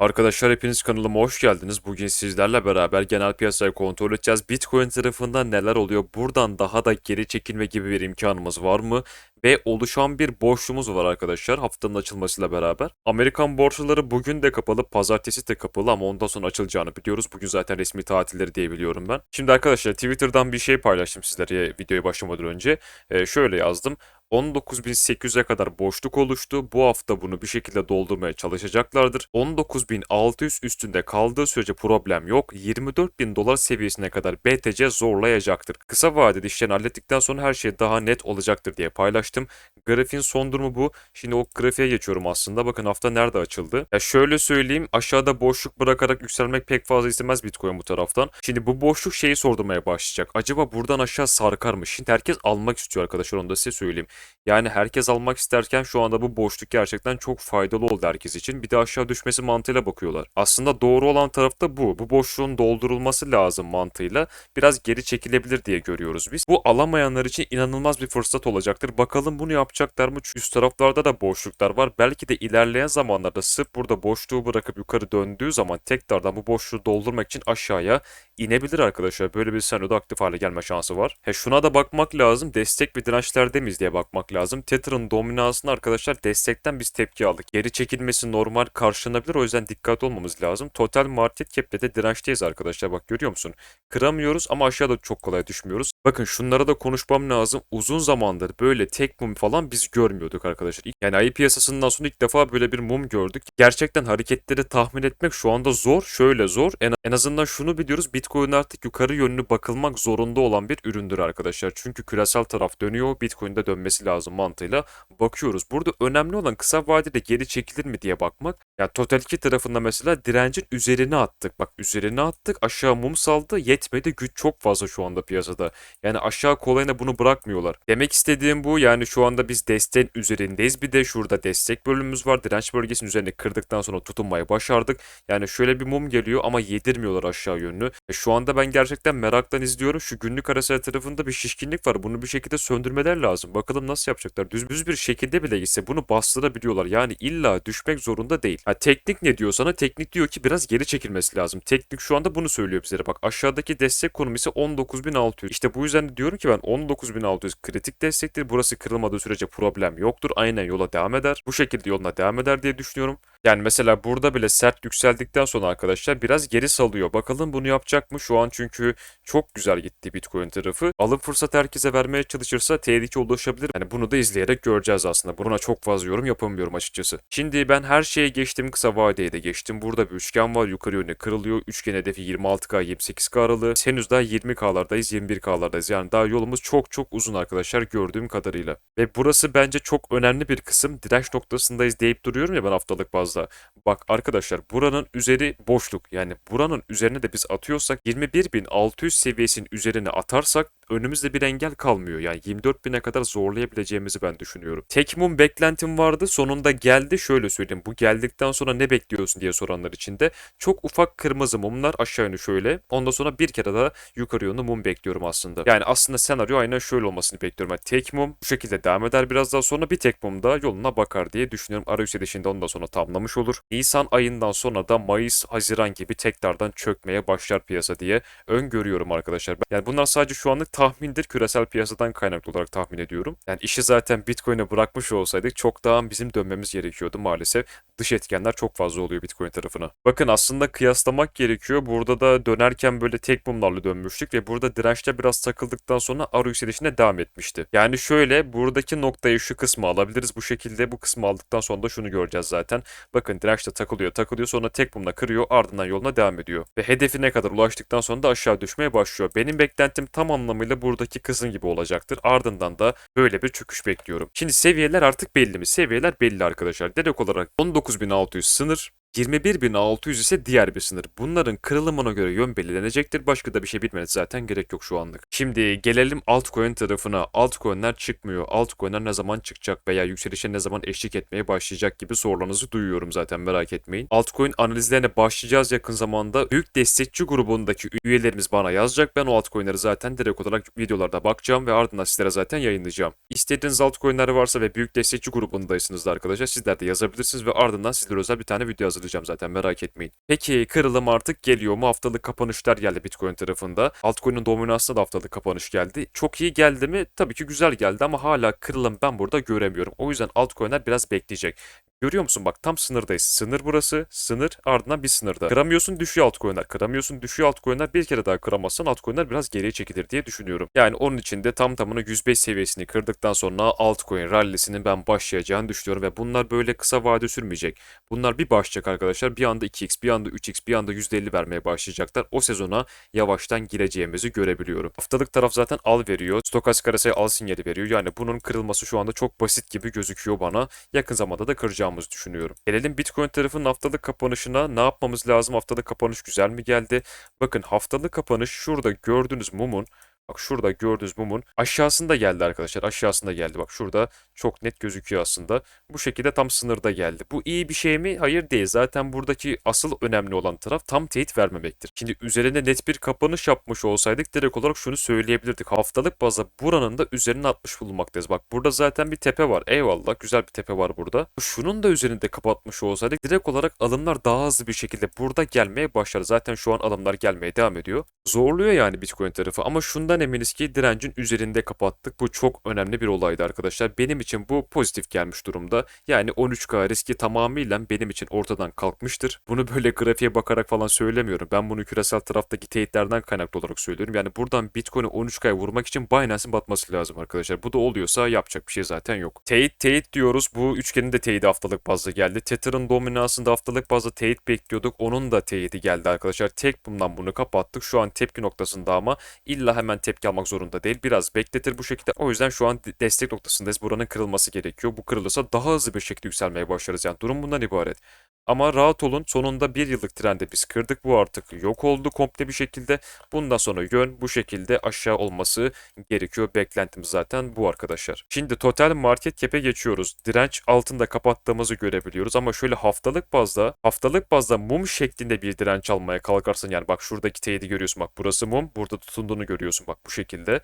Arkadaşlar hepiniz kanalıma hoş geldiniz. Bugün sizlerle beraber genel piyasayı kontrol edeceğiz. Bitcoin tarafında neler oluyor? Buradan daha da geri çekilme gibi bir imkanımız var mı? Ve oluşan bir boşluğumuz var arkadaşlar haftanın açılmasıyla beraber. Amerikan borsaları bugün de kapalı, pazartesi de kapalı ama ondan sonra açılacağını biliyoruz. Bugün zaten resmi tatilleri diye biliyorum ben. Şimdi arkadaşlar Twitter'dan bir şey paylaştım sizlere videoya başlamadan önce. Ee, şöyle yazdım. 19.800'e kadar boşluk oluştu. Bu hafta bunu bir şekilde doldurmaya çalışacaklardır. 19.600 üstünde kaldığı sürece problem yok. 24.000 dolar seviyesine kadar BTC zorlayacaktır. Kısa vadede işlerini hallettikten sonra her şey daha net olacaktır diye paylaştım. Grafiğin son durumu bu. Şimdi o grafiğe geçiyorum aslında. Bakın hafta nerede açıldı? Ya şöyle söyleyeyim. Aşağıda boşluk bırakarak yükselmek pek fazla istemez Bitcoin bu taraftan. Şimdi bu boşluk şeyi sordurmaya başlayacak. Acaba buradan aşağı sarkar mı? Şimdi herkes almak istiyor arkadaşlar onu da size söyleyeyim. Yani herkes almak isterken şu anda bu boşluk gerçekten çok faydalı oldu herkes için. Bir de aşağı düşmesi mantığıyla bakıyorlar. Aslında doğru olan taraf da bu. Bu boşluğun doldurulması lazım mantığıyla. Biraz geri çekilebilir diye görüyoruz biz. Bu alamayanlar için inanılmaz bir fırsat olacaktır. Bakalım bunu yapacaklar mı? Çünkü Üst taraflarda da boşluklar var. Belki de ilerleyen zamanlarda sırf burada boşluğu bırakıp yukarı döndüğü zaman tekrardan bu boşluğu doldurmak için aşağıya inebilir arkadaşlar. Böyle bir senaryoda aktif hale gelme şansı var. He şuna da bakmak lazım. Destek ve dirençlerde miyiz diye bakmak lazım. Tether'ın dominansını arkadaşlar destekten biz tepki aldık. Geri çekilmesi normal karşılanabilir. O yüzden dikkat olmamız lazım. Total market cap'te de dirençteyiz arkadaşlar. Bak görüyor musun? Kıramıyoruz ama aşağıda çok kolay düşmüyoruz. Bakın şunlara da konuşmam lazım. Uzun zamandır böyle tek mum falan biz görmüyorduk arkadaşlar. Yani ayı piyasasından sonra ilk defa böyle bir mum gördük. Gerçekten hareketleri tahmin etmek şu anda zor. Şöyle zor. En, en azından şunu biliyoruz. Bitcoin artık yukarı yönlü bakılmak zorunda olan bir üründür arkadaşlar. Çünkü küresel taraf dönüyor. Bitcoin'de dönmesi lazım mantığıyla bakıyoruz. Burada önemli olan kısa vadede geri çekilir mi diye bakmak. Ya Total 2 tarafında mesela direncin üzerine attık. Bak üzerine attık. Aşağı mum saldı. Yetmedi. Güç çok fazla şu anda piyasada. Yani aşağı kolayına bunu bırakmıyorlar. Demek istediğim bu. Yani şu anda biz desteğin üzerindeyiz. Bir de şurada destek bölümümüz var. Direnç bölgesinin üzerine kırdıktan sonra tutunmayı başardık. Yani şöyle bir mum geliyor ama yedirmiyorlar aşağı yönlü. E şu anda ben gerçekten meraktan izliyorum. Şu günlük arası tarafında bir şişkinlik var. Bunu bir şekilde söndürmeler lazım. Bakalım nasıl yapacaklar. Düz bir şekilde bile gitse bunu bastırabiliyorlar. Yani illa düşmek zorunda değil. Ha, teknik ne diyor sana? Teknik diyor ki biraz geri çekilmesi lazım. Teknik şu anda bunu söylüyor bizlere. Bak aşağıdaki destek konumu ise 19.600. İşte bu yüzden de diyorum ki ben 19.600 kritik destektir. Burası kırılmadığı sürece problem yoktur. Aynen yola devam eder. Bu şekilde yoluna devam eder diye düşünüyorum. Yani mesela burada bile sert yükseldikten sonra arkadaşlar biraz geri salıyor. Bakalım bunu yapacak mı? Şu an çünkü çok güzel gitti Bitcoin tarafı. Alım fırsat herkese vermeye çalışırsa tehlike ulaşabilir. Yani bunu da izleyerek göreceğiz aslında. Buna çok fazla yorum yapamıyorum açıkçası. Şimdi ben her şeye geçtim. Kısa vadeye de geçtim. Burada bir üçgen var. Yukarı yönde kırılıyor. Üçgen hedefi 26K 28K aralığı. Henüz daha 20K'lardayız 21K'lardayız. Yani daha yolumuz çok çok uzun arkadaşlar gördüğüm kadarıyla. Ve burası bence çok önemli bir kısım. Direnç noktasındayız deyip duruyorum ya ben haftalık bazda. Bak arkadaşlar buranın üzeri boşluk. Yani buranın üzerine de biz atıyorsak 21.600 seviyesinin üzerine atarsak önümüzde bir engel kalmıyor. Yani 24.000'e kadar zorlayabileceğimizi ben düşünüyorum. Tek mum beklentim vardı. Sonunda geldi. Şöyle söyleyeyim. Bu geldikten sonra ne bekliyorsun diye soranlar için de çok ufak kırmızı mumlar aşağı yönlü şöyle. Ondan sonra bir kere daha yukarı yönlü mum bekliyorum aslında. Yani aslında senaryo aynen şöyle olmasını bekliyorum. Yani tek mum bu şekilde devam eder biraz daha sonra bir tek mum da yoluna bakar diye düşünüyorum. Ara yükselişinde ondan sonra tamamlamış olur. Nisan ayından sonra da Mayıs, Haziran gibi tekrardan çökmeye başlar piyasa diye öngörüyorum arkadaşlar. Yani bunlar sadece şu anlık tahmindir. Küresel piyasadan kaynaklı olarak tahmin ediyorum. Yani işi zaten Bitcoin'e bırakmış olsaydık çok daha bizim dönmemiz gerekiyordu maalesef. Dış etkenler çok fazla oluyor Bitcoin tarafına. Bakın aslında kıyaslamak gerekiyor. Burada da dönerken böyle tek mumlarla dönmüştük ve burada dirençte biraz takıldıktan sonra ara yükselişine devam etmişti. Yani şöyle buradaki noktayı şu kısmı alabiliriz bu şekilde. Bu kısmı aldıktan sonra da şunu göreceğiz zaten. Bakın dirençte takılıyor takılıyor sonra tek mumla kırıyor ardından yoluna devam ediyor. Ve hedefine kadar ulaştıktan sonra da aşağı düşmeye başlıyor. Benim beklentim tam anlamıyla buradaki kısım gibi olacaktır. Ardından da böyle bir çöküş bekliyorum. Şimdi seviyeler artık belli mi? Seviyeler belli arkadaşlar. Direkt olarak 19.600 sınır, 21.600 ise diğer bir sınır. Bunların kırılımına göre yön belirlenecektir. Başka da bir şey bilmeniz zaten gerek yok şu anlık. Şimdi gelelim altcoin tarafına. Altcoin'ler çıkmıyor. Altcoin'ler ne zaman çıkacak veya yükselişe ne zaman eşlik etmeye başlayacak gibi sorularınızı duyuyorum zaten merak etmeyin. Altcoin analizlerine başlayacağız yakın zamanda. Büyük destekçi grubundaki üyelerimiz bana yazacak. Ben o altcoin'leri zaten direkt olarak videolarda bakacağım ve ardından sizlere zaten yayınlayacağım. İstediğiniz altcoin'ler varsa ve büyük destekçi grubundaysınız da arkadaşlar sizler de yazabilirsiniz ve ardından sizlere özel bir tane video hazırlayacağım hazırlayacağım zaten merak etmeyin. Peki kırılım artık geliyor mu? Haftalık kapanışlar geldi Bitcoin tarafında. Altcoin'in dominansına da haftalık kapanış geldi. Çok iyi geldi mi? Tabii ki güzel geldi ama hala kırılım ben burada göremiyorum. O yüzden altcoin'ler biraz bekleyecek. Görüyor musun bak tam sınırdayız. Sınır burası. Sınır ardından bir sınırda. Kıramıyorsun düşüyor altcoin'ler. Kıramıyorsun düşüyor altcoin'ler. Bir kere daha kıramazsan altcoin'ler biraz geriye çekilir diye düşünüyorum. Yani onun için de tam tamına 105 seviyesini kırdıktan sonra altcoin rallisinin ben başlayacağını düşünüyorum ve bunlar böyle kısa vade sürmeyecek. Bunlar bir başlayacak arkadaşlar. Bir anda 2x, bir anda 3x, bir anda %50 vermeye başlayacaklar. O sezona yavaştan gireceğimizi görebiliyorum. Haftalık taraf zaten al veriyor. Stokastik arasaya al sinyali veriyor. Yani bunun kırılması şu anda çok basit gibi gözüküyor bana. Yakın zamanda da kıracağımızı düşünüyorum. Gelelim Bitcoin tarafının haftalık kapanışına. Ne yapmamız lazım? Haftalık kapanış güzel mi geldi? Bakın haftalık kapanış şurada gördüğünüz mumun Bak şurada gördüğünüz mumun aşağısında geldi arkadaşlar. Aşağısında geldi. Bak şurada çok net gözüküyor aslında. Bu şekilde tam sınırda geldi. Bu iyi bir şey mi? Hayır değil. Zaten buradaki asıl önemli olan taraf tam teyit vermemektir. Şimdi üzerinde net bir kapanış yapmış olsaydık direkt olarak şunu söyleyebilirdik. Haftalık bazda buranın da üzerine atmış bulunmaktayız. Bak burada zaten bir tepe var. Eyvallah güzel bir tepe var burada. Şunun da üzerinde kapatmış olsaydık direkt olarak alımlar daha hızlı bir şekilde burada gelmeye başlar. Zaten şu an alımlar gelmeye devam ediyor. Zorluyor yani Bitcoin tarafı ama şundan eminiz ki direncin üzerinde kapattık. Bu çok önemli bir olaydı arkadaşlar. Benim için bu pozitif gelmiş durumda. Yani 13K riski tamamıyla benim için ortadan kalkmıştır. Bunu böyle grafiğe bakarak falan söylemiyorum. Ben bunu küresel taraftaki teyitlerden kaynaklı olarak söylüyorum. Yani buradan Bitcoin'i 13K'ya vurmak için Binance'in batması lazım arkadaşlar. Bu da oluyorsa yapacak bir şey zaten yok. Teyit teyit diyoruz. Bu üçgenin de teyidi haftalık bazda geldi. Tether'ın dominansında haftalık bazda teyit bekliyorduk. Onun da teyidi geldi arkadaşlar. Tek bundan bunu kapattık. Şu an tepki noktasında ama illa hemen tepki almak zorunda değil. Biraz bekletir bu şekilde. O yüzden şu an destek noktasındayız. Buranın kırılması gerekiyor. Bu kırılırsa daha hızlı bir şekilde yükselmeye başlarız. Yani durum bundan ibaret. Ama rahat olun sonunda bir yıllık trendi biz kırdık. Bu artık yok oldu komple bir şekilde. Bundan sonra yön bu şekilde aşağı olması gerekiyor. Beklentimiz zaten bu arkadaşlar. Şimdi total market cap'e geçiyoruz. Direnç altında kapattığımızı görebiliyoruz ama şöyle haftalık bazda haftalık bazda mum şeklinde bir direnç almaya kalkarsan yani bak şuradaki teyidi görüyorsun bak burası mum burada tutunduğunu görüyorsun bak bu şekilde.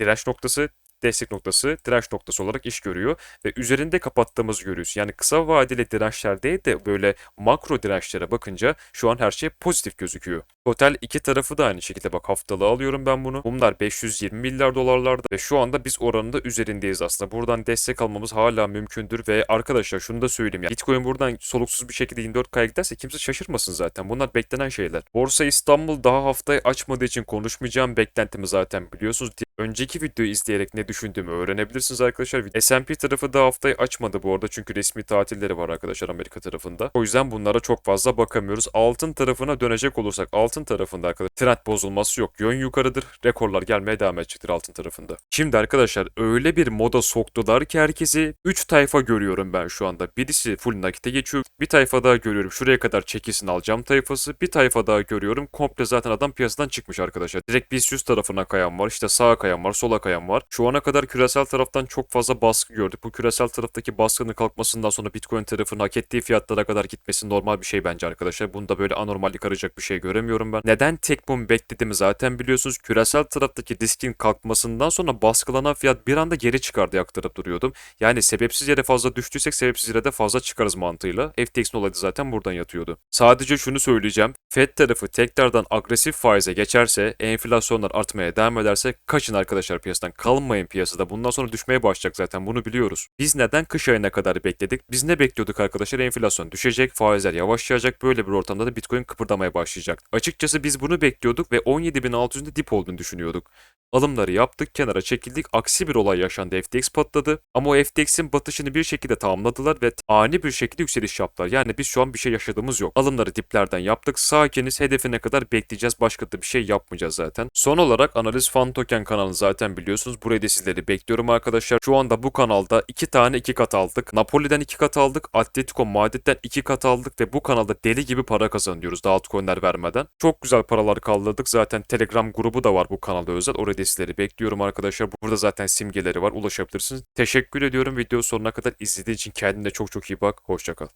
Direnç noktası destek noktası, direnç noktası olarak iş görüyor ve üzerinde kapattığımızı görüyoruz. Yani kısa vadeli dirençler değil de böyle makro dirençlere bakınca şu an her şey pozitif gözüküyor. Total iki tarafı da aynı şekilde bak haftalığı alıyorum ben bunu. Bunlar 520 milyar dolarlarda ve şu anda biz oranında üzerindeyiz aslında. Buradan destek almamız hala mümkündür ve arkadaşlar şunu da söyleyeyim ya. Bitcoin buradan soluksuz bir şekilde 24K'ya giderse kimse şaşırmasın zaten. Bunlar beklenen şeyler. Borsa İstanbul daha haftayı açmadığı için konuşmayacağım beklentimi zaten biliyorsunuz. Önceki videoyu izleyerek ne düşündüğümü öğrenebilirsiniz arkadaşlar. S&P tarafı da haftayı açmadı bu arada çünkü resmi tatilleri var arkadaşlar Amerika tarafında. O yüzden bunlara çok fazla bakamıyoruz. Altın tarafına dönecek olursak altın tarafında arkadaşlar trend bozulması yok. Yön yukarıdır. Rekorlar gelmeye devam edecektir altın tarafında. Şimdi arkadaşlar öyle bir moda soktular ki herkesi 3 tayfa görüyorum ben şu anda. Birisi full nakite geçiyor. Bir tayfa daha görüyorum. Şuraya kadar çekilsin alacağım tayfası. Bir tayfa daha görüyorum. Komple zaten adam piyasadan çıkmış arkadaşlar. Direkt BIST 100 tarafına kayan var. İşte sağa kayan var. Sola kayan var. Şu ana kadar küresel taraftan çok fazla baskı gördük. Bu küresel taraftaki baskının kalkmasından sonra Bitcoin tarafının hak ettiği fiyatlara kadar gitmesi normal bir şey bence arkadaşlar. Bunda böyle anormallik arayacak bir şey göremiyorum ben. Neden tek mum beklediğimi zaten biliyorsunuz. Küresel taraftaki diskin kalkmasından sonra baskılanan fiyat bir anda geri çıkardı aktarıp duruyordum. Yani sebepsiz yere fazla düştüysek sebepsiz yere de fazla çıkarız mantığıyla. FTX'in olayı zaten buradan yatıyordu. Sadece şunu söyleyeceğim. Fed tarafı tekrardan agresif faize geçerse, enflasyonlar artmaya devam ederse kaçın arkadaşlar piyasadan. Kalmayın piyasada. Bundan sonra düşmeye başlayacak zaten bunu biliyoruz. Biz neden kış ayına kadar bekledik? Biz ne bekliyorduk arkadaşlar? Enflasyon düşecek, faizler yavaşlayacak. Böyle bir ortamda da Bitcoin kıpırdamaya başlayacak. Açıkçası biz bunu bekliyorduk ve 17.600'ünde dip olduğunu düşünüyorduk. Alımları yaptık, kenara çekildik. Aksi bir olay yaşandı. FTX patladı. Ama o FTX'in batışını bir şekilde tamamladılar ve ani bir şekilde yükseliş yaptılar. Yani biz şu an bir şey yaşadığımız yok. Alımları diplerden yaptık. Sakiniz hedefine kadar bekleyeceğiz. Başka da bir şey yapmayacağız zaten. Son olarak Analiz Fan Token kanalını zaten biliyorsunuz. Buraya da sizleri bekliyorum arkadaşlar. Şu anda bu kanalda iki tane iki kat aldık. Napoli'den iki kat aldık. Atletico Madrid'den iki kat aldık ve bu kanalda deli gibi para kazanıyoruz daha altcoin'ler vermeden. Çok güzel paralar kaldırdık. Zaten Telegram grubu da var bu kanalda özel. Orada sizleri bekliyorum arkadaşlar. Burada zaten simgeleri var. Ulaşabilirsiniz. Teşekkür ediyorum video sonuna kadar izlediğin için kendine çok çok iyi bak. Hoşçakal.